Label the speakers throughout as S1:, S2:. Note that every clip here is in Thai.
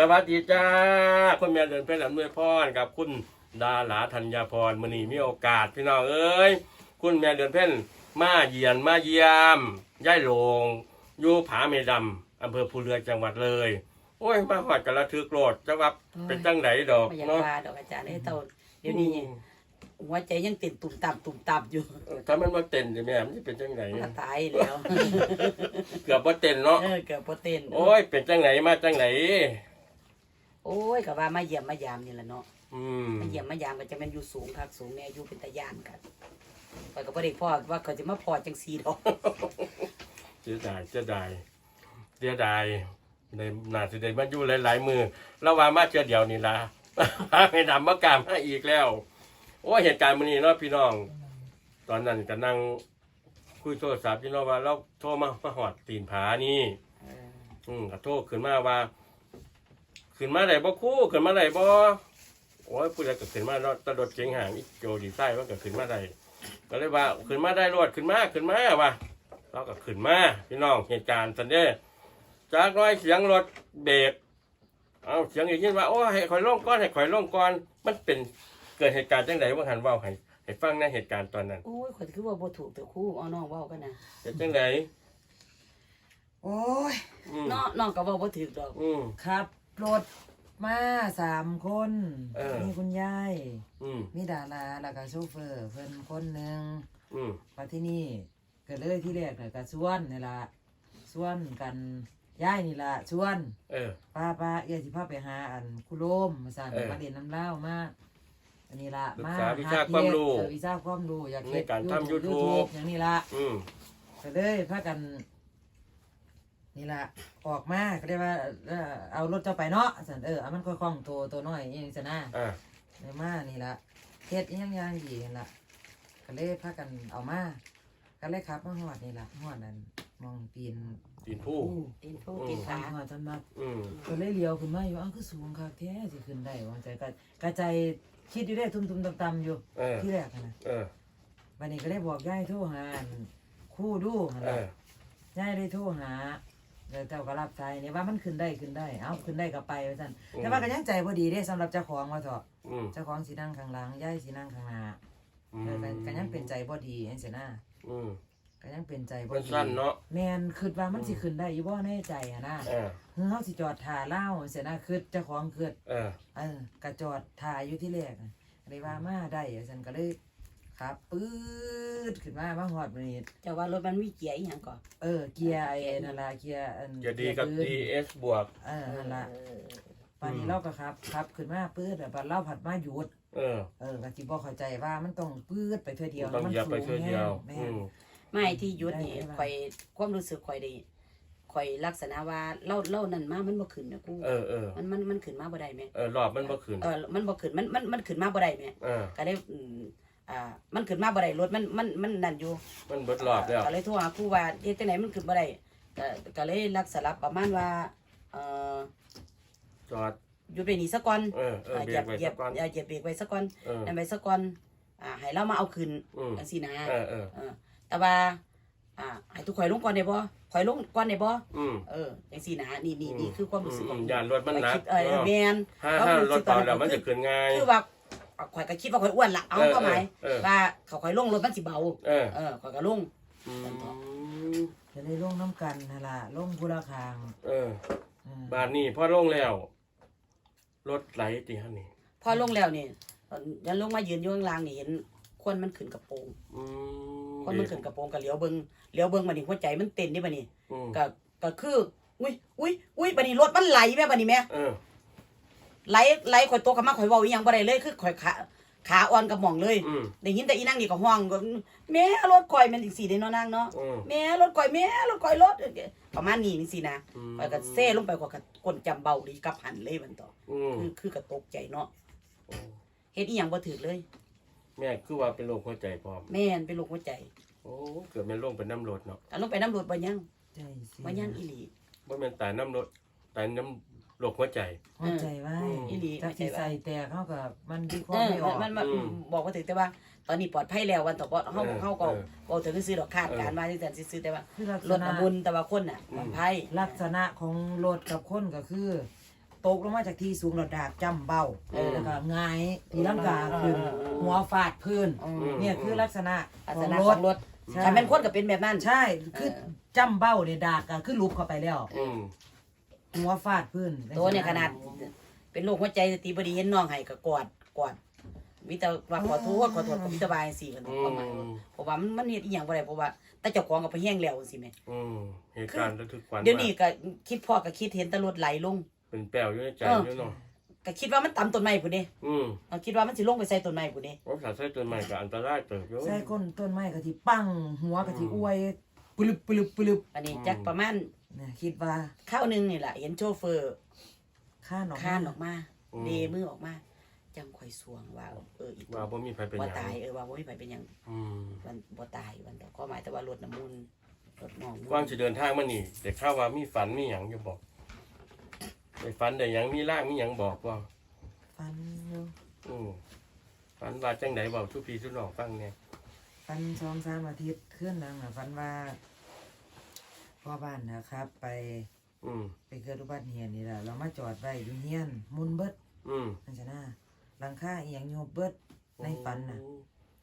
S1: สวัสดีจ้าคุณแม่เดินเป็นอำนวยพรกับคุณดาหลาธัญญาพรมณีมีโอกาสพี่น้องเอ้ยคุณแม่เดินเพ่นมาเยียนมาเยี่ยมย่ายโหลงอยู่ผาเมดำอำเภอภูเรือจังหวัดเลย โอ้ยมาหอดกันละถือโกรธจะว่าเป็นจังไหนดอก
S2: ไม่อยาก
S1: เนาะ
S2: ว่าดอกอาจารย์เอ้ยเท่าเดี๋ยวนี้หัวใจยังเต้นตุ่มต่ำตุ่มต่ำอยู่
S1: เออถ้ามันมาเต้นสิแม่มันจะเป็นจังไหน
S2: มันก็ตายแล้ว
S1: เกือบว่าเต้นเนาะ
S2: เออเกือบบ่เต้น
S1: โอ้ยเป็นจังไหนมาจังไหน
S2: โอ้ยก็ว่ามาเยี่ยมมายามนี่แหละเนาะ
S1: อืม
S2: มาเยี่ยมมายามก็จะแม่นอยู่สูงคักสูงแน่อยู่เป็นตาย่านกันข้อยก็บ่ได้พอว่าเขาจะมาพอจังซี่ดอก
S1: เสียดายเสียดายเสียดายในนาสิได้มาอยู่หลาย ๆ มือเราว่ามาเจอเดียวนี่ละ ให้นำมากามให้อีกแล้ว โอ้ยเหตุการณ์มันนี้เนาะพี่น้อง ตอนนั้นก็นั่งคุยโทรศัพท์พี่น้องว่าเราโทรมามาหอดตีนผานี่
S2: เออ
S1: อืมก็โทรขึ้นมาว่า ขึ้นมาได้บ่คู่ขึ้นมาได้บ่โอ้ยผู้ใดก็ขึ้นมาเนาะตลดเก่งห่างอีโจดีไซน์ว่าก็ขึ้นมาได้ก็เลยว่าขึ้นมาได้รวดขึ้นมาขึ้นมาว่ะเราก็ขึ้นมาพี่น้องเหตุการณ์สันเด้จากน้อยเสียงรถเบรกเอาเสียงอย่างนี้ว่าโอ้ให้ข่อยลงก่อนให้ข่อยลงก่อน มันเป็นเกิดเหตุการณ์จังไดว่าหันเว้าให้ให้ฟังในเหตุการณ์ตอนนั้น
S2: โอ้ยข่อยคือว่าบ่ถูกแต่ครู่เอาน้องเว้ากันนะ
S1: เป็นจังได
S3: โอ้ย
S1: อืม
S2: เนาะน้องก็เว้าบ่ถูกดอก
S1: อืม
S3: ขับ รถมาสามคน
S1: เออ
S3: มีคุณยาย
S1: อืม
S3: มีดาราแล้วก็โชเฟอร์เพิ่นคนหนึ่ง
S1: อืม
S3: มาที่นี่ก็เลยที่แรกเนี่ยก็ชวนนี่ละชวนกันยายนี่ละชวน
S1: เออ
S3: ป้าป้าเอียสิพาไปหาอันคุโรมมาสั่น
S1: เออ
S3: มาเด่นน้ำเล่ามาอันนี้ละ
S1: ศึก
S3: มา
S1: ษาวิชาความรู้
S3: เออวิชาความรู้อยากเฮ็ด
S1: ในการทำ YouTube
S3: YouTube อย่างนี้ละ
S1: อืม
S3: ก็เลยพากัน นี่ละออกมาก็ได้ว่าเอ่อเอารถเจ้าไปเนาะสันเออเอามันค่อยคล่องตัวตัวน้อยอยังสนะ
S1: อ่า
S3: เลยมานี่ละเฮ็ดอิหยังอยางดีนั่นละก็เลยพากันเอามาก็เลยขับมาหอดนี่ละหอดนั่นมองปีน
S1: ตีนผู้
S3: อู้
S2: ตีนผู้
S1: อืม
S2: ตีน
S3: ทา
S2: ขา
S3: หอดจนมา
S1: อืม
S3: ก็เลยเลี้ยวขึ้นมาอยู่อ้าวคือสูงคักแท้สิขึ้นได้วางใจก็กระใจคิดอยู่ได้ทุ่มๆต่ำๆอยู่
S1: เออ
S3: ที่แรกอะนะ
S1: เออ
S3: วันนี้ก็ได้บอกยายโทรหาอันครู่ดูหั่น
S1: เอ
S3: ล่ะ
S1: อ
S3: ยายได้โทรหา แล้วเจ้าก็รับสายนี่ว่ามันขึ้นได้ขึ้นได้ เอาขึ้นได้ก็ไปว่าซั่น
S1: อืม
S3: แต่ว่าก็ยังใจบ่ดีเด้สำหรับเจ้าของว่าเถอะ
S1: อืม
S3: เจ้าของสินั่งข้างหลังยายสินั่งข้างหน้า
S1: อื
S3: เออ
S1: ม
S3: ก็ก็ยังเป็นใจบ่ดีจังซี่นะ
S1: อืม
S3: ก็ยังเป็นใจบ่
S1: มัน
S3: ดี
S1: สั้นเนาะ
S3: แม่นคิดว่ามันสิขึ้นได้อยู่บ่ในใจอะนะ
S1: เออ
S3: เฮือเฮาสิจอดท่าเล่าจังซี่นะคิดเจ้าของคิด
S1: เออ
S3: เออก็จอดท่าอยู่ที่แรกน่ะเลยว่ามาได้ว่าซั่นก็เลย ขับปื๊ดขึ้นมามาฮอดมื้อนี้
S2: เจ้าว่ารถมันมีเกียร์อีหยังก่อน
S3: เออ เกียร์ไอ้นั่นล่ะเกียร์อัน
S1: อย่าดีกับ
S3: เกียร์พื้น
S1: DS บวก
S3: เออนั่นล่ะ
S2: เออ
S3: ปานนี้เราก็ครับครับขึ้นมาปื๊ดแบบเราผัดมาหยุด
S1: เออ
S3: เออก็สิบ่เข้าใจว่ามันต้องปื๊ดไปเทื่อเดียว
S1: ต้องเหยียบไปเทื่อเดียว
S3: แม่
S1: อืม
S2: ไม่ที่หยุดนี่
S3: ได้ไหม
S2: ข่อยความรู้สึกข่อยได้ข่อยลักษณะว่าเล่าเล่านั่นมามันบ่ขึ้นนะกู
S1: เออเออ
S2: มันมันมันขึ้นมาบ่ได้แม่
S1: เออรอบมันบ่ขึ้น
S2: เออมันบ่ขึ้นมันมันมันขึ้นมาบ่ได้แม่
S1: เออ
S2: ก็เลยอืม อ่ามันขึ้นมาบ่ได้รถมันมันมันนั่นอยู่
S1: มันเบิดรอบแล้ว
S2: ก็เลยโทรหาครูว่าเฮ็ดจังไดมันขึ้นบ่ได้ก็ก็เลยรักษารับประมาณว่าเอ่อ
S1: จอด
S2: หยุดไปนี่ซะก่อน
S1: เออเออ
S2: อ่า
S1: เบ
S2: เห
S1: ร
S2: ยีย
S1: ก
S2: บ
S1: ไว้
S2: เหยีย
S1: สั
S2: บ
S1: กก่อน
S2: อ่าเหยียบเบรกไว้ซะก่อน
S1: เออ
S2: นั่นไว้ซะก่อนอ่าให้เรามาเอาขึ้น
S1: อืม
S2: จังซี่นะ
S1: เออเออ
S2: เออแต่ว่าอ่าให้ทุกข่อยลงก่อนได้บ่ข่อยลงก่อนได้บ่
S1: อืม
S2: เออจังซี่นะนี่นี่นี่คือความรู้สึก
S1: อื
S2: ของ
S1: มยานรถมันหนัก
S2: ข่อยคิดเออแม่น
S1: ถ้าถ้ารถเบาแล้วมันจะขึ้นง่าย
S2: คือว่า ข่อยก็คิดว่าข่อยอ้วนละเอา
S1: เออ
S2: ก็หมาย
S1: เออ
S2: ว่าเขาข่อยลงรถมันสิเบา
S1: เออ
S2: เออข่อยก็ลง
S1: อืม
S3: จะได้ลงน้ำกันนั่นล่ะลงผู้ละคาง
S1: เออ
S3: อืม
S1: บาทนี้พอลงแล้ว รถไหลติฮะนี่
S2: พอลงแล้วนี่ยันลงมายืนอยู่ข้างล่างนี่เห็นควันมันขึ้นกระโปรง
S1: อืม
S2: ควันมันขึ้นกระโปรงก็เลี้ยวเบิ่งเลี้ยวเบิ่งมานี่หัวใจมันเต้นนี่บัดนี้
S1: อืม
S2: ก็ก็คืออุ้ยอุ้ยอุ้ยบัดนี้รถมันไหลแม่บัดนี้แม่
S1: เออ
S2: ไหลไหลข่อยตัวกับมาข่อยเว้าอีหยังบ่ได้เลยคือข่อยขาขาอ่อนกับหม่องเลย
S1: อืม
S2: ได้ยินแต่อีนั่งนี่ก็ห้องก็แม่รถข่อยมันจังซี่เด้เนาะนางเนาะ
S1: อืม
S2: แม่รถข่อยแม่รถข่อยรถประมาณนี้นี่สินะ
S1: อืม
S2: ข่อยก็เซ่ลงไปข่อยก็ก้นจำเบาดีกับหันเลยมันต่อ
S1: อืม
S2: คือคือก็ตกใจเนาะ
S1: โอ้
S2: เฮ็ดอีหยังบ่ถูกเลย
S1: แม่คือว่าเป็นโรคหัวใจพร้อม
S2: แม่นเป็นโรคหัวใจ
S1: โอ้เกิดเป็นโรคเป็นน้ำรถเนาะ
S2: อันลงไปน้ำรถบ่ยัง
S3: ใจสิ
S2: บ่ยังอีหลี
S1: ว่าเป็นตายน้ำรถตายน้ำ โรคหัวใจ
S3: หัวใจไว้
S1: อืม
S2: อีหลี
S3: จักสิใส่แตกเข้ากับมันดีควา
S2: เอ
S3: ม
S2: อ
S3: ไม่ออก
S2: มันมัน
S1: อืม
S2: บอกว่าถึงแต่ว่า ตอนนี้ปลอดภัยแล้ววันต่อวันเฮา
S1: เออ
S2: เฮาก็
S1: เออ
S2: บ่ถึงซื้อดอกคาดการณ์ว่าจังซั่นซื่อๆแต่ว่า
S3: คือลักษ
S2: รถ
S3: ณะ
S2: น่ะบุญแต่ว่าคนน่ะปลอดภัย
S3: ลักษณะของรถกับคนก็คือตกลงมาจากที่สูงแล้วดากจำเบ้า
S1: เออ
S3: แล้วก็หงายตีลังกาขึ้น
S2: เออเออ
S3: หัวฟาดพื้น
S2: อืม
S1: ม
S3: เนี่ยคือลักษณะ
S2: ลัก
S3: ข
S2: ษ
S3: อง
S2: ณะ
S3: ร
S2: ขอ
S3: ถ
S2: งรถ
S3: ใช่
S2: ถ้าเป็นคนก็เป็นแบบนั้น
S3: ใช่คือ
S2: เออ
S3: จำเบ้าเนี่ยดากก็คือลุบเข้าไปแล้ว
S1: อืม
S3: หัวฟาดพื้น
S2: ตัวเนี่ยขนาด เป็นโรคหัวใจสติบดีเห็นน้องให้ก็กอดกอดมิตรว่าขอโทษขอโทษกับมิตรบายสิกัน
S1: อื
S2: ความหมาย
S1: ม
S2: เพราะว่ามันมันเฮ็ดอีหยังบ่ได้เพราะว่าแต่เจ้าของก็ไปแห้งแล้วสิแม่
S1: อืมเหตุการณ์ระทึกขวัญ
S2: เดี๋ยวนี้
S1: มาก
S2: ก็คิดพ่อก็คิดเห็นแตรถไหลลง
S1: เป็นแป้วอยู่ในใจ
S2: เออ
S1: อยู่เนาะ
S2: ก็คิดว่ามันต่ำต้นไม้พุ่นเด้
S1: อืม
S2: เอาคิดว่ามันสิลงไปใส่ต้นไม้พุ่นเด้
S1: ว่าภาษาใช้ตัวใหม่ก็อันตรายเติบอยู่
S3: ใส่ก้นต้นไม้ก็ที่ปังหัวก็ที่อวยปลึบปลึบปลึบ
S2: อันนี้จักประมาณ
S3: เนี่ยคิดว่า
S2: ข้าวหนึงนี่แหละเห็นโชเฟอร์
S3: ข้านออก
S2: ข้านอ
S3: มา
S2: อกมาเดมือออกมา จังข่อยสวงว่าเอออีก
S1: ว่าบ่มีใครเป็นห
S2: ว่า
S1: ยัง
S2: ตายเออว่าบ่มีไผเป็นหยัง
S1: อืม
S2: วันบ่ตายวันต่อก็หมายแต่ว่ารถน้ำมูลรถน้อง
S1: กว้างสิเดินทางมานี่แต่ข้าวว่ามีฝันมีหยังอยู่บอกได้ฝันได้หยังมีร่างมีหยังบอกว่า
S3: ฟันอยู่
S1: อืมฝันว่าจังไดบอกทุกพี่ทุกน้องฟังเนี่ย
S3: ฟันสองสามอาทิตย์ขึ้นหลังน่ะฟันว่า พ่อบ้านนะครับ ไป
S1: อืม
S3: ไปเกิดอุบัติเหตุนี่แหละเรามาจอดไว้อยู่เฮียนมุนเบิด
S1: อืม
S3: นั่นชนะหลังคาอีหยังโยบเบิดในฝันน่ะ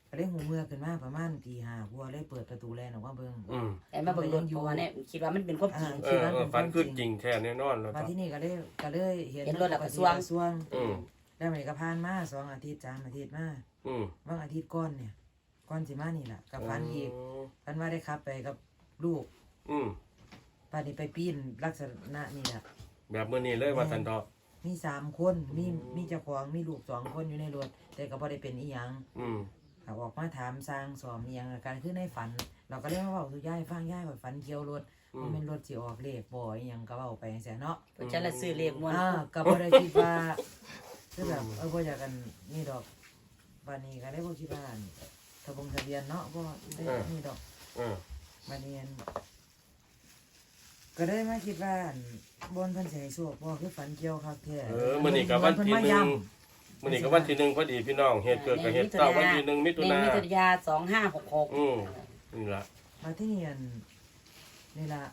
S3: ก็เลยหูเมื่อขึ้นมาประมาณตีห้าบัวเลยเปิดประตูแลนออกมาเบิ่ง
S1: อืม
S2: แต่มาเบิ่งรถเพราะว่าเนี่ยคิดว่ามันเป็นความจริง
S1: เออเออฝันคือจริงแท้แน่นอนแล้ว
S3: มา
S1: ก็
S3: ที่นี่ก็เลยก็เลยเห็น
S2: เห็นรถแล้วก็
S3: ปติ
S2: สวง
S3: สวง
S1: อืม
S3: แล้วมันก็ผ่านมาสองอาทิตย์สามอาทิตย์มา
S1: อืม
S3: บางอาทิตย์ก่อนเนี่ยก่อนสิมานี่แหละกับฟันอีกฟันว่าได้ขับไปกับลูก
S1: อืม
S3: ป่านนี้ไปปีนลักษณะนี่แหละ
S1: แบบมื้อนี้เลยว่าสันทอะ
S3: มีสามคน มีมีเจ้าของมีลูกสองคนอยู่ในรถแต่ก็บ่ได้เป็นอีหยัง
S1: อืม
S3: เขาออกมาถามสร้างสอมอีหยังอาการคือในฝัน เราก็เลยมาเว้าสู่ยายฟังยายว่าฝันเกี่ยวรถ
S1: อื
S3: มัน
S1: ม
S3: เป็นรถสิออกเลขบ่อีหยังก็เว้าไปจังซี่เนาะ
S2: เพราะฉะนั้นละซื้อเลขมวน
S3: อ่าก็บ่ได้คิดว่าคือแบบเออบ่อยากกันนี่ดอกบัดนี้ก็ได้บ่คิดว่าอั่นทะบงทะเบียนเนาะบ่ได้นี่ดอก
S1: เออ
S3: บัดนี้อั่น ก็ได้มาคิดว่าอั่นบนเพิ่นสิให้โชคบ่คือฝันเกี่ยวคักแท้
S1: เออมื้อนี้ก็วันที่หนึ่งมื้อนี้ก็วันที่หนึ่งพอดีพี่น้องเหตุเกิดกับเหตุเศร้าวันที่หนึ่งมิถุ
S2: หนึ่ง
S1: นา
S2: มิถุนายนสองห้าหกหก
S1: อืมนี่ล่ะ
S3: มาที่นี่อั่นนี่ล่ะ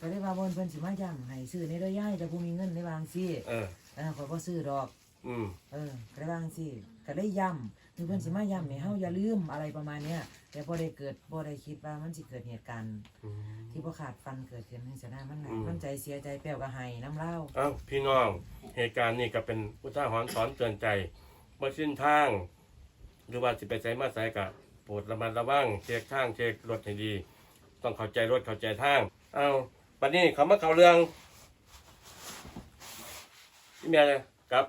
S3: ก็ได้ว่าบนเพิ่นสิมาย้ำให้ซื้อในเด้อยายแต่ผู้มีเงินได้วางซี่
S1: เออ
S3: เออข่อยบ่ซื้อดอก
S1: อืม
S3: เออก็ได้วาจั่งซี่ก็ได้ย้ำ คือเพิ่นสิมาย้ำให้เฮาอย่าลืมอะไรประมาณเนี้ยแต่บ่ได้เกิดบ่ได้คิดว่ามันสิเกิดเหตุการณ์
S1: อืม
S3: ที่บ่ขาดฟันเกิดขึ้นจังซี่นะมันน่ะ
S1: อืม
S3: มันใจเสียใจแป้วก็ให้น้ำเล่า
S1: เอ้าพี่น้องเหตุการณ์นี่ก็เป็นอุทาหรณ์สอนเตือนใจเมื่อสิ้นทาง หรือว่าสิไปใช้มาใช้กับโปรดระมัดระวังเช็คทางเช็ครถให้ดี ต้องเข้าใจรถเข้าใจทางเอาปันนี้เขามาเข้าเรื่องที่เมียกับ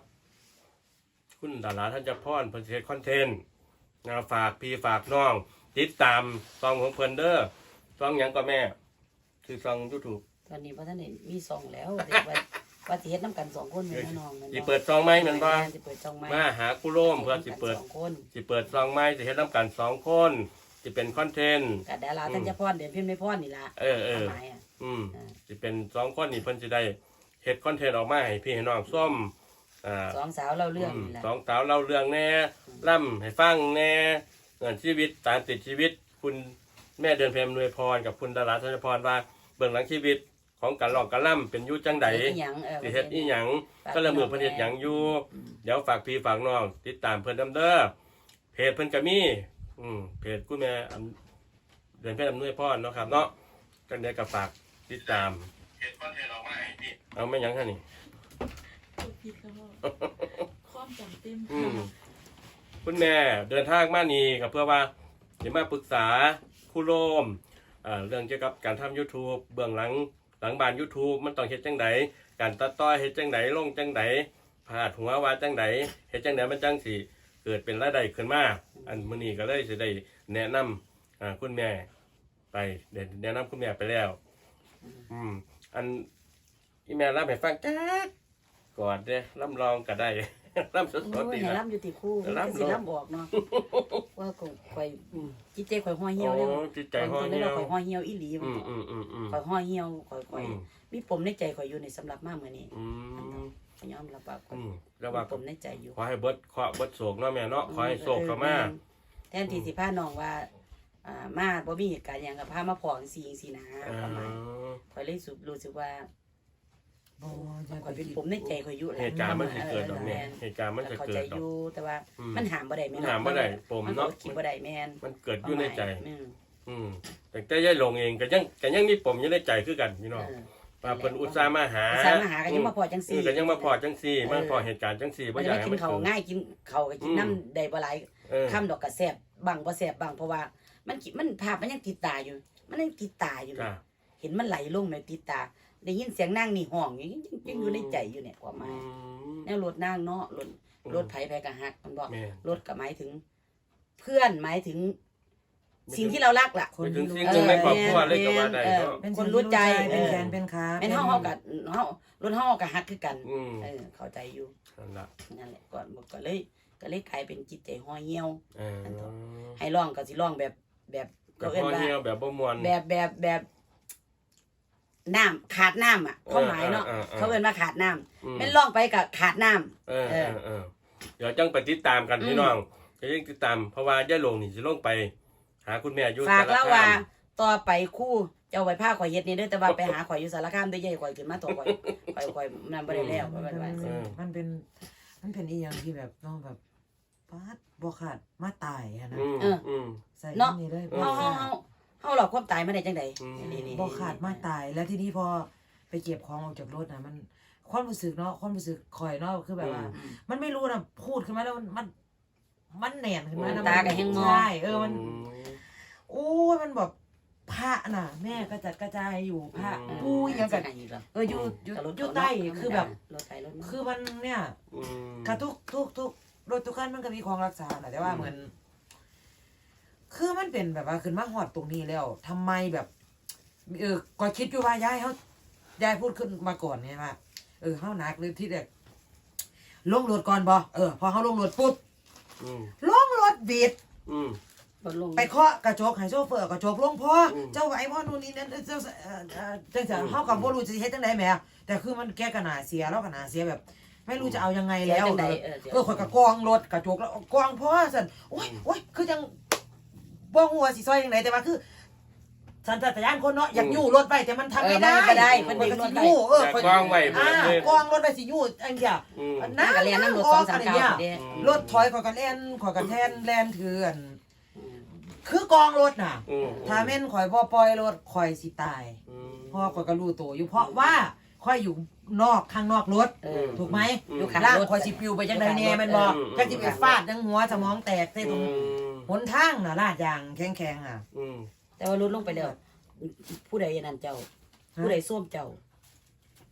S1: คุณดาราท่านจะพรเพิ่นสิเฮ็ดคอนเทนต์นะฝากพี่ฝากน้อง ติดตามซองของเพิ่นเด้อซองหยังก็แม่ คือซองยูทูบ
S2: ตอนนี้พระท่านเห็นมีสองแล้วแต่ว่าว่าสิเฮ็ดน้ำกันสองคนแม่น้องแม่น
S1: สิ
S2: บ่
S1: เปิดซองไหมแมันบ่
S2: สิเปิดช่องไม้
S1: มาหากุโรมเพื่อสิเปิด
S2: สองคน
S1: สิเปิดซองไม้สิเฮ็ดน้ำกันสองคนสิเป็นคอนเทนต์
S2: กับดาราท่านจะพรเดี๋ยวพิมพ์ไม่พรนี่ล่ะ
S1: เออเออ
S2: หมายอะ
S1: อืม
S2: อ่า
S1: สิเป็นสองคนนี่เพิ่นสิได้เฮ็ดคอนเทนต์ออกมาให้พี่ให้น้องส้ม อ่า
S2: สองสาวเล่าเรื่อง
S1: อืม
S2: นี่ล่ะ
S1: สองสาวเล่าเรื่องแน่ล่ำให้ฟังแน่เงินชีวิตตามติดชีวิต คุณแม่เดือนเพ็ญนวยพรกับคุณดาราธัญพรว่าเบื้องหลังชีวิตของการลองการล่ำเป็นอยู่จังใด
S2: เฮ็ดอีหยังเออ
S1: สิเฮ็ดอีหยังก็ละมือเพิ่นเฮ็ดหยังอยู่เดี๋ยวฝากพี่ฝากน้องติดตามเพิ่นนำเด้อเพจเพิ่นก็มีอืมเพจคุณแม่อำเดือนเพชรอำนวยพรเนาะครับเนาะกันเดี๋ยวก็ฝากติดตามเพจคอนเทนต์ออกมาให้พี่เอาไม่หยังฮะนี่
S4: พูดผิดครับพ่อความจำเต็ม
S1: อืม คุณแม่เดินทางมานี่ก็เพื่อว่าจะมาปรึกษาครู่โรมอ่าเรื่องเกี่ยวกับการทำ YouTube เบื้องหลังหลังบ้าน YouTube มันต้องเฮ็ดจังไดการตัดต่อเฮ็ดจังไดลงจังไดพาดหัวว่าจังไดเฮ็ดจังไดมันจังสิเกิดเป็นรายได้ขึ้นมาอันมื้อนี้ก็เลยสิได้แนะนำอ่าคุณแม่ไปเดี๋ยวแนะนำคุณแม่ไปแล้ว อืม อันอีแม่รับให้ฟังจัก ก่อนเด้รับรองก็ได้รับส
S2: โอ้
S1: ดๆ
S2: ย
S1: ดี
S2: ให้
S1: นะ
S2: ล่ำอยู่ที่คู่
S1: ล่ำ
S2: สิล่ำออกเนาะว่าก็ข่อยอืมจิตใจข่อยห่อเหี่ยว
S1: โอ้
S2: แล้ว
S1: จิตใจห้อเหี่ยว
S2: ข่อยห่อเหี่ยวอีหลี
S1: อืมอืมอืมอืม
S2: ข่อยห่อเหี่ยวข่อยข่อย
S1: อืม
S2: มีปมในใจข่อยอยู่ในสำหรับมากมื้อนี้
S1: อืม
S2: ข่อยยอมรับว่าข่อย
S1: อืมแล้ว
S2: มี
S1: ว่า
S2: ปมในใจอยู่
S1: ขอให้เบิดขอเบิดโศกเนาะแม่เนาะขอให้โศกเข้ามา
S2: แทนที่สิพาน้องว่าอ่ามาบ่มีเหตุการณ์หยังก็พามาพอจังซี่จังซี่นะ
S1: เอ
S2: ประมาณ
S1: อ
S2: ข่อยเลยสุรู้สึกว่า
S3: บ่อย่า
S2: ข่อย
S3: ไป
S2: เป็น
S3: คิด
S2: ผมในใจข่อยอยู่
S1: เหตุการณ์มันจะเกิดดอกเนี่ย
S2: แม่น
S1: เหตุการณ์มันจะ
S2: เข้า
S1: เกิ
S2: ใจ
S1: ดด
S2: อ
S1: อก
S2: ยู่แต่ว่า
S1: อืม
S2: มันหามบ่ได้แม่
S1: มันหามบ่ได้ผม
S2: มัน
S1: เนาะ
S2: คิดบ่ได้แม่น
S1: มันเกิดอยู่ในใจ
S2: อืม
S1: อืมแต่แต่ยายลงเองก็ยังก็ยังมีปมอยู่ในใจคือกันพี่น้อง
S2: เออ
S1: ว่าเพิ่นอุตส่าห์มาหา
S2: อุตส่าห์มาหาก็ยังมาพอจังซี่
S1: เก็ยังมาพอจังซี่
S2: เออ
S1: มาพอเหตุการณ์จังซี่บ่
S2: มัน
S1: อยาก
S2: ไม่
S1: ให้
S2: กิน
S1: มัน
S2: เขาว
S1: เกิด
S2: ง่ายกินเขาวก็กิน
S1: อืม
S2: น้ำได้บ่หลาย
S1: เออ
S2: ค่ำดอกก็แซ่บบางบ่แซ่บบางเพราะว่า มันกิมันภาพมันยังติดตาอยู่ มันยังติดตาอยู่
S1: จ้า
S2: เห็นมันไหลลงในติดตา ได้ยินเสียงนั่งนี่ห้องอยู่ยังยังอยู่ในใจอยู่เนี่ยความห
S1: อื
S2: มาย
S1: ม
S2: แนวรถนั่งเนาะรถรถไผไผก็ฮักมันบอก
S1: แม่
S2: รถก็หมายถึง เพื่อนหมายถึง สิ่งที่เรารักล่ะ
S3: คน
S1: ไปถึ
S3: ที่
S1: ง
S3: รู้
S1: สิ่งหนึ่งในครอบครัว
S2: เออ
S1: เลยก็ว่าได้
S2: เออ
S1: เนาะ
S3: เป็น
S2: คนรู้ใจ
S3: เป็น
S2: เออ
S3: แขนเป็นขา
S2: แม่นเฮาเฮากับเฮารถเฮาก็ฮักคือกัน
S1: อืม
S2: เออเข้าใจอยู่
S1: นั่นล่ะ
S2: นั่นแหละก่อนก็เลย ก็เลยกลายเป็นจิตใจห่อเหี่ยว
S1: เออ
S2: ให้ร้องก็สิร้องแบบแบบ
S1: กับ
S2: เขาเอิ้น
S1: พ่อ
S2: ว่า
S1: เหี่ยวแบบบ่ม่วน
S2: แบบแบบแบบ น้ำขาดน้ำอะความหมายเนาะ
S1: เออเออเออ
S2: เขาเอิ้นว่าขาดน้
S1: อืมำ
S2: แม่นร้องไปกับขาดน้ำ
S1: เออเออเออเดี๋ยวจังไปติดตามกัน
S2: อืม
S1: พี่น้องจะยังติดตามเพราะว่าย่าลงนี่สิลงไป หาคุณแม่อยู่
S2: ฝาก
S1: สร
S2: แล้ว
S1: คม
S2: ว่าต่อไปครู่เจ้าไว้ผ้าข่อยเฮ็ดนี่เด้อแต่ว่าไปหาข่อยอยู่สารคามได้อยัยข่อยขึ้นมาตัวข่อยข่อยข่อยนั่นบ่ได้แล้ว
S3: มัน
S2: ว่า
S3: เป็น
S2: ว่า
S3: มันเป็นมันเป็นอีหยังที่แบบต้องแบบปาดบ่ขาดมาตายอะนะ
S1: อืม
S2: เออ
S1: อืม
S3: ใส่
S2: เนาะ
S3: นี่เลย
S1: เอ
S2: เฮา
S3: บ่
S2: เฮา
S3: ขา
S2: เฮา
S3: ด
S2: เฮาหลอกความตายมาได้จังได
S1: อืม
S2: นี่ๆ
S3: บ่ขาดมาตายแล้วทีนี้พอไปเก็บของออกจากรถนะมันความรู้สึกเนาะความรู้สึกคอยเนาะคือแบบว่ามันไม่รู้นะพูดขึ้นมาแล้วมันมันมันแหน่นขึ้นมานะ
S2: ตาก็แห้งมอง
S3: ใช่เออมัน
S1: อืม
S3: โอ้ยมันแบบพระน่ะ แม่กระจัดกระจายอยู่พระ
S1: อืม
S3: ปุ้ยยังกับ
S2: สิให้อีกเหรอ
S3: เอออยู่อยู่
S2: แต่รถ
S3: อยู่
S2: เขา
S3: ใต้
S2: เนาะ
S3: คือแบบ
S2: รถไถรถมัน
S3: คือมันเนี่ย
S1: อืม
S3: กระทุกทุกทุกรถทุกคันมันก็มีของรักษาแหละแต่ว่า
S1: อืม
S3: เหมือน คือมันเป็นแบบว่าขึ้นมาหอดตรงนี้แล้วทำไมแบบ เออก็คิดอยู่ว่ายายเขายายพูดขึ้นมาก่อนเนี่ยว่าเออเขาหนักเลยที่เด็กลงรถก่อนบอเออพอเขาลงรถปุ๊บ
S1: อืม
S3: ลงรถบิด
S1: อืม
S2: รถลง
S3: ไปเคาะกระจกให้โชเฟอร์กระจกลงพ่ออ
S1: ม
S3: เจ้าไหวพ่อนู่นนี่นั่นเจ้าเอ่อเอ่อจังจะ
S1: อืม
S3: เฮากับบ่รู้จะเฮ็ดจังไดแหมแต่คือมันแก้กระหนาเสียแล้วกระหนาเสียแบบ ไม่รู้จะเอายังไง
S2: แล้
S3: แล้วว
S2: จังได
S3: เออ
S2: เออ
S3: เออข่อยก็กองรถกระจกแล้วกองพ่อสั่นโอ้ยโอ้ยคือจัง บ่ฮู้ว่าสิซอยจังไดแต่ว่าคือ สัญชาตญาณคนเนาะอยากอยู่รถไปแต่มันทำไม่ได้
S2: เออมันไม่ได้มัน
S3: ข่อย
S2: ดึ
S3: ก็
S2: งร
S3: สิ
S2: ถ
S3: อยู่เออ
S1: อยาก
S3: ข่อย
S1: กองไว้
S3: อ่า
S1: เลย
S3: กองรถไปสิอยู่อันเดียว
S1: อืม
S2: น่าก็เรียนน้ำรถสองสามเก้าเด้
S3: รถถอยข่อยก็แล่นข่อยก็แทนแล่นถืออันคือกองรถน่ะ
S1: อืม
S3: ถ้าแม่นข่อยบ่ปล่อยรถข่อยสิตาย
S1: อืม
S3: เพราะว่าข่อยก็รู้ตัวอยู่เพราะว่าข่อยอยู่ นอกข้างนอกรถ
S2: เออ
S3: ถูกไหม
S1: อืม
S2: อยู่ข้าง
S3: ร่าง
S2: รถ
S3: ข่อยสิปลิวไปจังไดแน่แม่นบ่
S1: อืม
S3: จักสิไปฟาดทั้งหัวสมองแตกใส่ตรง
S1: อืม
S3: หนทางน่ะลาดยางแข็งๆอะ
S1: อืม
S2: แต่ว่ารถลงไปแล้ว ผู้ใดนั่นเจ้า ผู้ใดส้วมเจ้า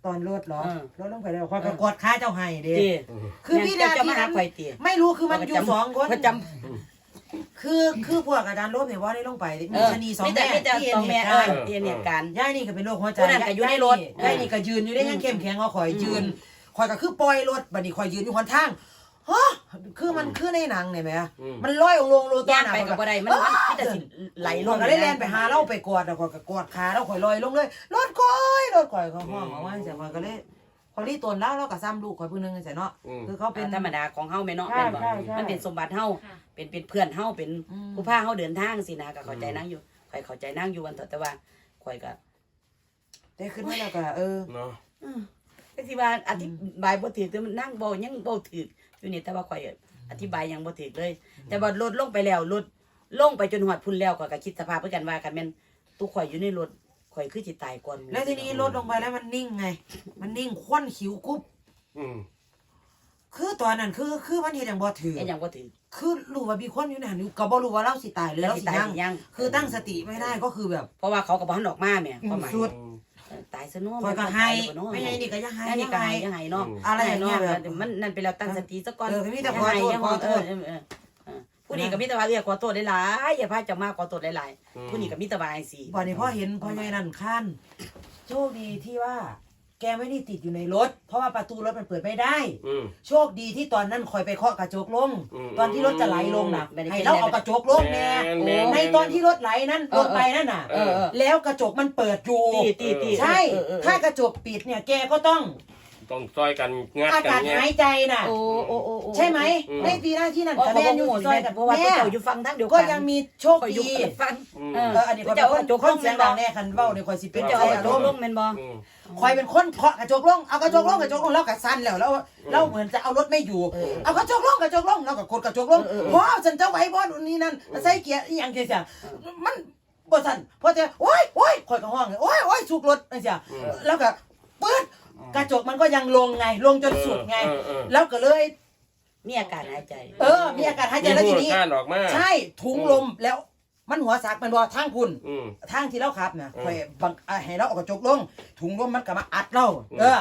S3: ตอนรถเหรอ
S2: เออ
S3: รถลงไปแล้วข่อยก็กดขาเจ้าให้เด้
S2: ตี
S3: คือพี่นา
S2: จะ
S3: ที
S2: มาหา
S3: นั้น
S2: ข่อยตี
S3: ไม่รู้คือมันอยู่สองคน
S2: เขาจ
S3: คือคือพวกอาจารย์รบเนี่ยว่าได้ลงไปำมีชะนีสอง
S2: มีแต่
S3: แม่
S2: มีแต่
S3: ที่
S2: สองแม่
S3: เห็น
S2: เอ
S3: เหตุการณ์
S2: อเรียนเหตุการณ์
S3: ยายนี่ก็เป็นโรคหัวใจ
S2: ผู้นั้นก็อยู่ในรถ
S3: ยายนี่ก็ยืนอยู่ได้ยังเข้มแข็งเอาข่อยยืนข่อยก็คือปล่อยรถบัดนี้ข่อยยืนอยู่หนทางฮะคือมันคือในหนังเนี่ยแหม
S1: อืม
S3: มันลอยองลงโลตัว
S2: ย่าง
S3: น่ะ
S2: ไป
S3: ข่อย
S2: กับ
S3: ก็
S2: บ่ได้มันมันที่แต่สิไหลล
S3: ข่อย
S2: ง
S3: ก็ได้แล่นไปหาเราไปกอดแล้วข่อยก็กอดขาแล้วข่อยลอยลงเลยรถข่อยรถข่อยเขาห้องเอาไว้เสียข่อยก็เลย ข่อยรีตนแล้วเราก็ซ้ำลูกข่อยผู้หนึงจังซี่เนาะ
S1: อืม
S3: คือเขา
S2: เป็
S3: เป็นน
S2: ธรรมดาของเฮาแม่เนาะ
S3: ใช่
S2: แม่นบ่
S3: ใช่ใช่
S2: มันเป็นสมบัติเฮา
S4: ค่ะ
S2: เป็นเป็นเพื่อนเฮาเป็น
S3: อืม
S2: ผู้พาเฮาเดินทางสินะก็เข้าใจนั่งอยู่ข่อยเข้าใจนั่งอยู่วันเถอะแต่ว่าข่อยก็
S3: แต่ขึ้นมาแล้วก็เออ
S1: เนาะ
S2: อืมก็สิว่าอธิบายบ่ถูกแต่มันนั่งเว้ายังเว้าถูกอยู่นี่แต่ว่าข่อยอธิบายยังบ่ถูกเลย แต่ว่าลดลงไปแล้วลดลงไปจนหอดพุ่นแล้วก็ก็คิดสภาพเพื่อกันว่ากันแม่นตุกข่อยอยู่ในรถ ข่อยคือสิตายก่อนหมู่
S3: แล้วทีนี้ลดลงไปแล้วมันนิ่งไง มันนิ่งควันขิวกุ๊บ
S1: อืม
S3: คือตอนนั้นคือคือมันเห็นอย่างบ่ถือ
S2: เอ็นยังบ่ถือ
S3: คือรู้ว่ามีคนอยู่ในหันอยู่ก็บ่รู้ว่าเราสิตายหรือ
S2: แล้ว
S3: เรา
S2: สิ
S3: สิ
S2: ตาย
S3: ยัง
S2: สิยัง
S3: คือตั้งสติไม่ได้ก็คือแบบ
S2: เพราะว่าเขาก็บ่ทันออกมาแม่ความหมาย
S3: สุด
S2: เออตายซะเนาะ
S3: คอยก็ให้
S2: เนาะ
S3: ไม่ให้นี่ก็ยังให้
S2: อันนี้
S3: ยัง
S2: ก็ให้
S3: ให้
S2: ยังให้เนาะ
S3: อะไรอย่างเงี้ย
S2: ให้
S3: แบบ
S2: เนาะมันนั่นไปแล้วตั้งสติซะก่อน
S3: เออมีแต่
S2: ยัง
S3: ขอ
S2: ให้
S3: โทษ
S2: ยัง
S3: ขอโทษ
S2: เออเออเออ ผู้นี้ก็มีแต่ว่าเรียกขอโทษหลายๆอย่าพาเจะมาขอโทษหลาย
S1: อืม
S2: ๆผู้นี้ก็มีแต่ว่าไอ้สิ
S3: บ่นี้พ่อเห็นพ่อใหญ่นั่นคันโชคดีที่ว่า แกไม่ได้ติดอยู่ในรถ เพราะว่าประตูรถมันเปิดไม่ได้
S1: อืม
S3: โชคดีที่ตอนนั้นคอยไปเคาะกระจกลง
S1: อืม
S3: ตอนที่รถจะไหลลงน่ะให้เราเอากระจกลงแน่
S1: แม่นแม่น
S3: ในตอนที่รถไหลนั้นลงไปนั่นน่ะ
S1: เออ
S3: แล้วกระจกมันเปิดอยู่
S2: ตีตีตี
S3: ใช่
S2: เออเออเออ
S3: ถ้ากระจกปิดเนี่ยแกก็ต้อง
S1: ต้องซอยกันงัด
S3: อา
S1: กั
S3: กานศ
S1: เนี่ย
S3: หายใจน่ะ
S2: โอ้โอ้โอ้โอ้
S3: ใช่ไหม
S1: อืม
S3: ในปีหน้าที่นั่น
S2: โอ้
S3: กับ
S2: เขา
S3: แม่
S2: บอก
S3: อยู่
S2: โอ้
S3: ซอย
S2: ย
S3: กัน
S2: เพราะว่า
S3: แม่
S2: เจ้าอยู่ฟังทั้งเดียว
S3: ก็
S2: กัน
S3: ยังมีโชค
S2: คอยอยู่
S3: ดี
S2: ฟัง
S1: อืม
S2: เออ
S3: เอออันนี้คอย
S2: เจ้า
S3: เป็นคน
S2: กระจก
S3: คนเสียงดังแน่คันเบ้าเนี่ยคอยสิเป็น
S2: เจ้า
S3: เจ้า
S2: เอา
S3: อาก
S2: ระ
S3: ร
S2: จก
S3: มณ์
S2: ลงแม่นบ่
S1: อืม
S3: คอยเป็นคนเคาะกระจกลง เอากระจกลงกระจกลงแล้วก็สั้นแล้วแล้วเราเหมือนจะเอารถไม่อยู่
S2: เออ
S3: เอากระจกลงกระจกลงแล้วก็กดกระจกลง
S2: เออเออ
S3: เพราะฉันจะไหวบอสนี่นั่นใส่เกียร์อีหยังเกียร์เสียมันบ่สั่นเพราะจะโอ้ยโอ้ยคอยกับห้องเลยโอ้ยโอ้ยสุกรถไอ้เสีย
S1: อืม
S3: แล้วก็ปื๊ด กระจกมันก็ยังลงไง ลงจนสุดไง
S1: เออเออ
S3: แล้วก็เลย
S2: มีอาการหายใจ
S3: เออ มีอาการหายใจแล้วทีนี้
S1: มีหูข้านออกมา
S3: ใช่ถุงลมแล้วมันหัวสักมันบ่ทางพุ่น
S1: อืม
S3: ทางที่เราขับเนี่ย
S1: เออ
S3: คอยบังอ่าให้เราเออกกระจกลง ถุงลมมันก็มาอัดเรา
S1: อืม
S3: เออ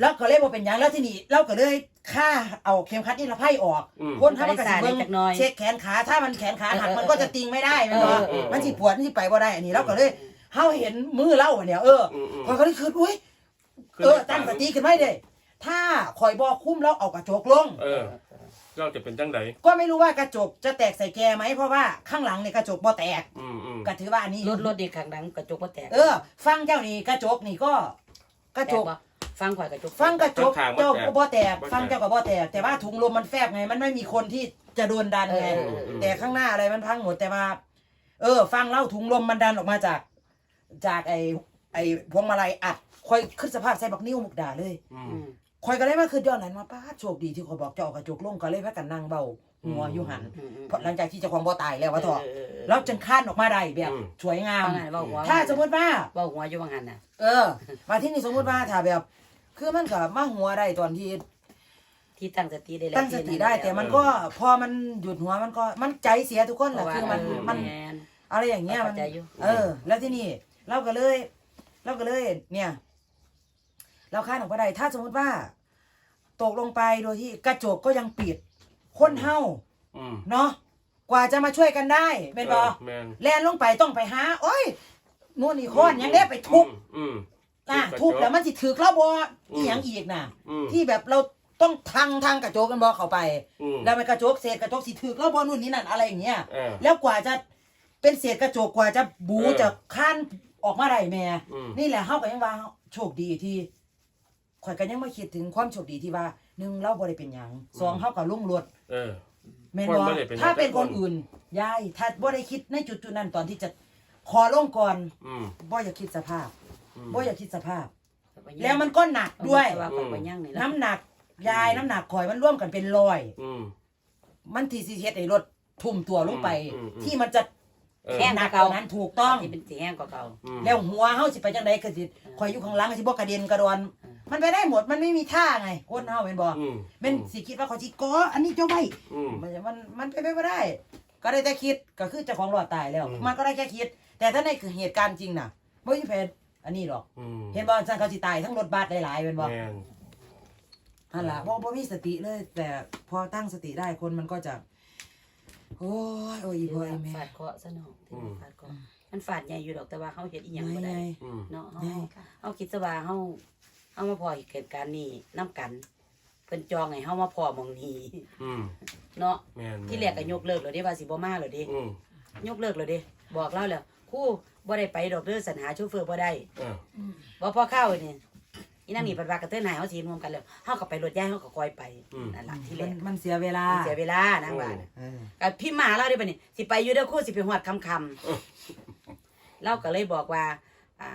S3: แล้วก็เลยบ่เป็นหยังแล้วที่นี่เราก็เลยค่าเอาเข็มขัดนิรภัยออก
S1: อืม
S3: คนถ้ามันกระ
S2: ได้
S3: สิ
S2: สา
S3: เบิ่ง
S2: ได้จักหน่อย
S3: เช็คแขนขาถ้ามันแขนขาหัก
S2: เออเออ
S3: มันก็จะติงไม่ได้แมันบ่
S2: เออเออ
S3: มันสิปวดมันสิไปบ่ได้อันนี้เราก็เลยเฮาเห็นมือเราเนี่ยเออ
S1: อืมอืม
S3: คอยก็เลยคิดอุ้ย
S1: ขึ้น
S3: เออ
S1: ไป
S3: ตั้งสติขึ้นไม่ได้ถ้าคอยบอกคุ้มแล้วเอากระจกลง
S1: เออเราจะเป็นจังได
S3: ก็ไม่รู้ว่ากระจกจะแตกใส่แกไหมเพราะว่าข้างหลังเนี่ยกระจกบ่แตก
S1: อืมอืม
S3: ก็ถือว่าอันนี้
S2: รถรถดีข้างหลังกระจกบ่แตก
S3: เออ ฟังเจ้านี่กระจกนี่ก็ กระจก
S2: แตบ่ฟังข่อยกระจก
S3: ฟังกระจก
S1: ข้างๆบ่
S3: เจ้า
S1: แตก
S3: ก็บ่แตก
S1: บ่แตก
S3: ฟังเจ้าก็บ่แตกแต่ว่าถุงลมมันแฟบไง มันไม่มีคนที่จะโดนดันไง
S2: เออเออเออ
S3: แต่ข้างหน้าอะไรมันพังหมดแต่ว่า เออ ฟังเล่าถุงลมมันดันออกมาจาก จากไอ้ไอ้พวงมาลัยอัด คอยขึ้นสภาพใส่บักนิ้วมุกดาเลย
S1: อื
S2: อื
S1: ม
S2: ม
S3: คอยก็เลยมาคือย้อนนั้นมาป้าดโชคดีที่คอยบอกเจ้าเอากระจกลงก็เลยพากันนั่งเบาหัวอยู่หัน
S2: อืมอืม
S3: เพราะหลังจากที่เจ้าของบ่ตายแล้วว่าถอด
S2: เออเออเออ
S3: แล้วจึงคานออกมาได้แบบ
S1: อืม
S3: สวยงาม
S2: ว่าไงว่าหัว
S3: ถ้าสมมติว่า
S2: ว่าหัวอยู่ว่างั้นน่ะ
S3: เออ มาที่นี่สมมติว่าถ้าแบบ คือมันก็มาหัวได้ตอนที่
S2: ที่ตั้งสติได้แล้ว
S3: ตั้งสติได้แต่มันก็พอมันหยุดหัวมันก็มันใจเสียทุกคนแหละคือมันมัน
S2: แม่น
S3: อะไรอย่างเงี้ยมัน
S2: เข้าใจอยู่
S3: เออ แล้วที่นี่เราก็เลย เราก็เลย เนี่ย เราคาดออกมาได้ถ้าสมมติว่า ตกลงไปโดยที่กระจกก็ยังปิด คนเฮา
S1: อืม
S3: เนาะกว่าจะมาช่วยกันได้เป็นบอ
S1: แมน
S3: แล่นลงไปต้องไปหาโอ้ยนู่นนี่ค้อนยังได้ไปทุบ
S1: อืม
S3: อะ
S1: กระจก
S3: ทุบแล้วมันสิถือเราบอ
S1: อืม
S3: อีหยังอีกน่ะ
S1: อืม
S3: ที่แบบเราต้องทางทางกระจกกันบอเข้าไป
S1: อืม
S3: แล้วมันกระจกเศษกระจกสิถือเราบอนู่นนี่นั่นอะไรอย่างเงี้ย
S1: เออ
S3: แล้วกว่าจะเป็นเศษกระจกกว่าจะบู
S1: เออ
S3: จะขั้นออกมาได้แม่
S1: อืม
S3: นี่แหละเฮาก็ยังว่าโชคดีที่ ข่อยก็ยังไม่คิดถึงความโชคดีที่ว่าหนึ่งเราบ่ได้เป็นหยังสองเฮาก็ลุ่งรวด
S1: เออ
S3: แม่น
S1: คน
S3: บ่
S1: บ่ได้เป็นหยัง
S3: ถ้าเป็น
S1: แต่
S3: ค
S1: คนน
S3: อื่นยายถ้าบ่ได้คิดในจุดๆนั้นตอนที่จะขอลงก่อน
S1: อืม
S3: บ่อยากคิดสภาพ
S1: อืม
S3: บ่อยากคิดสภาพ แล้วมันก็หนักด้วย
S2: ว่าข่อยไปย่างนี่ล่ะ
S3: น้ำหนักยายน้ำหนักข่อยมันร่วมกันเป็นร้อย
S1: อืม
S3: มันที่สิเฮ็ดให้รถทุ่มตัวลงไป
S1: อืมอืม
S3: ที่มันจะ
S1: เออ
S2: แห้ง
S3: หนั
S2: กากเก่าก
S3: ว่านั้นถูกต้อง
S2: ที่เป็นสีแห้งกว่าเก่า
S1: อืม
S3: แล้วหัวเฮาสิไปจังไดก็สิข่อยอยู่ข้างหลังก็สิบ่กระเด็นกระดอน
S2: อื ม
S3: มันไปได้หมดมันไม่มีท่าไงคนเฮาเป็นบ่
S1: อืม
S3: แม่นสิคิดว่าเขาสิกออันนี้เจ้าไว้
S1: อืม
S3: มันมันมันไปนไปบ่ได้ ก็ได้แต่คิดก็คือเจ้าของรอดตายแล้ว
S1: อืม
S3: มันก็ได้แค่คิด แต่ถ้าในคือเหตุการณ์จริงน่ะบ่มีแผนอันนี้หรอก
S1: อืม
S3: เห็นบ่ซั่นเขาสิตายทั้งรถบัสหลายๆเป็นบ่
S1: แมน
S3: นั่นล่ะบ่บ่มีสติเลย แต่พอตั้งสติได้คนมันก็จะ โอ้ยโอ้ยอีพ่อไอ้แม่
S2: ฟาดเคราะห์ซะเนาะที่มันฟาดเคราะห์มันฟาดใหญ่อยู่ดอกแต่ว่าเฮาเฮ็ดอีหยังบ่
S3: ไง
S2: ได้
S1: อืม
S2: เนาะเฮา
S3: ไง
S2: เฮาคิดซะว่าเฮา เฮามาพอเหตุการณ์นี้นํกันเพิ่นจองให้เฮามาพอหม่องนี้
S1: อืม
S2: เนาะ
S1: แมน
S2: ที่แรกก็ยกเลิกแล้วเด้ว่าสิบ่มาแล้วเด้
S1: อืม
S2: ยกเลิกแล้วเด้บอกเราแล้วครูบ่ได้ไปดอกเด้อสัญหาโชเฟอร์บ่ได้
S1: เออ
S2: บ่พอเข้านี่อีนั่งนี่เพิ่นว่ากระเตื้นหายเฮาสิรวมกันแล้วเฮาก็ไปรถย้ายเฮาก็คอยไปนั่นล่ะที่แร
S3: มัน
S2: ก
S3: มันเสียเวลา
S2: เสียเวลานางว่าน่ะ
S3: เออ
S2: กับพี่หมาเล่าได้ปะนี่สิไปอยู่เด้อครู่สิไปหอดคำคำเล่าก็เลยบอกว่าอ่า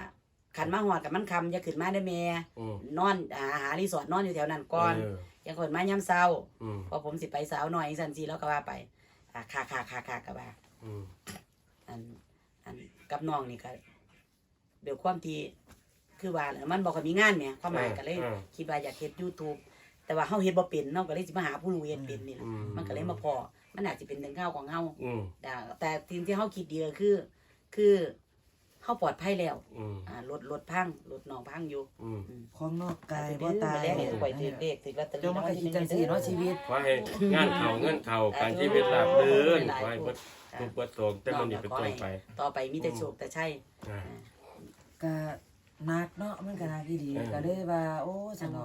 S2: ขันมาหอดกับมันคำอย่าขึ้นมาได้อแม่
S1: อืม
S2: นอนอ่าหารีสอร์ทนอนอยู่แถวนั้นก่อน
S1: เออ
S2: อยังคนมาย้ำเศร้า
S1: อืม
S2: พอผมสิไปสาวหน่อยสันสีแล้วก็ว่าไปอ่าคาคาคาคากับว่า
S1: อืม
S2: อันอันกับน้องนี่ก็เดี๋ยวความที่คือว่าแหละมันบอกว่ามีงานแหม่ความหมายก็เลย
S1: ออ
S2: คิดว่าอยากเฮ็ดยูทูบแต่ว่าเฮาเฮ็ดบ่เป็นเนาะก็เลยสิมาหาผู้รู้เฮ็ดเป็นนี่แหละ
S1: อืม
S2: มันก็เลยมาพอมันอาจจะเป็นถึงข้าวของเฮา
S1: อืม
S2: แต่แต่สิ่งที่เขาคิดดีก็คือ คือ เขาปลอดภัยแล้ว
S1: อืม
S2: อ่ารถรถพังรถน้องพังอยู่
S1: อืม
S3: ของนอกกาย
S2: บ่
S3: บ่ตาย
S2: แล้วเห็นปล่อยถือเลขถือลอตเตอรี่
S3: เจ้ามันก็คิดจังซี่เนาะชีวิต
S1: ขอให้งานเขาเงินเขาการชีวิตราบรื่นขอให้เบิดทุกเบิดโศกแต่มันนี่เป็นต้นไป
S2: ต่อไปมีแต่โชคแต่ใช่
S1: อ่า
S3: ก็หนักเนาะมันก็หนักอีดี
S1: เออ
S3: ก็เลยว่า โอ้สนอ